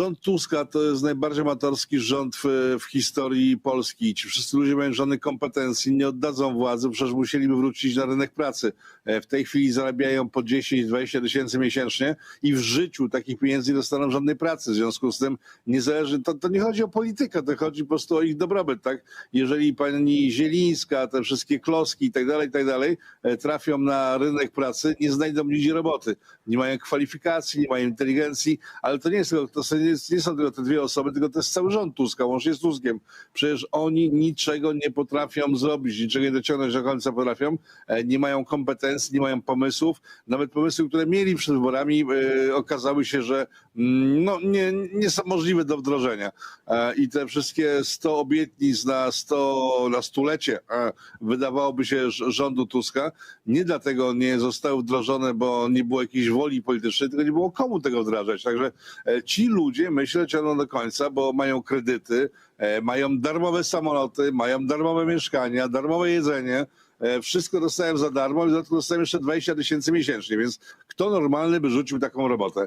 Rząd Tuska to jest najbardziej amatorski rząd w, w historii Polski. Ci wszyscy ludzie mają żadnych kompetencji, nie oddadzą władzy, przecież musieliby wrócić na rynek pracy. E, W tej chwili zarabiają po 10-20 tysięcy miesięcznie i w życiu takich pieniędzy nie dostaną żadnej pracy. W związku z tym niezależnie, to, to nie chodzi o politykę, to chodzi po prostu o ich dobrobyt, tak? Jeżeli pani Zielińska, te wszystkie kloski i tak dalej, i tak dalej, e, trafią na rynek pracy, nie znajdą nigdzie roboty. Nie mają kwalifikacji, nie mają inteligencji, ale to nie jest to są- nie, nie są tylko te dwie osoby, tylko to jest cały rząd Tuska, łącznie z Tuskiem. Przecież oni niczego nie potrafią zrobić, niczego nie dociągnąć do końca potrafią, e, nie mają kompetencji, nie mają pomysłów. Nawet pomysły, które mieli przed wyborami, e, okazały się, że mm, no, nie, nie są możliwe do wdrożenia. E, I te wszystkie 100 obietnic na 100, na stulecie wydawałoby się rządu Tuska, nie dlatego nie zostały wdrożone, bo nie było jakiejś woli politycznej, tylko nie było komu tego wdrażać. Także ci ludzie, myślę, ciągną do końca, bo mają kredyty, e, mają darmowe samoloty, mają darmowe mieszkania, darmowe jedzenie, e, wszystko dostają za darmo i za to dostają jeszcze 20 tysięcy miesięcznie, więc kto normalny by rzucił taką robotę?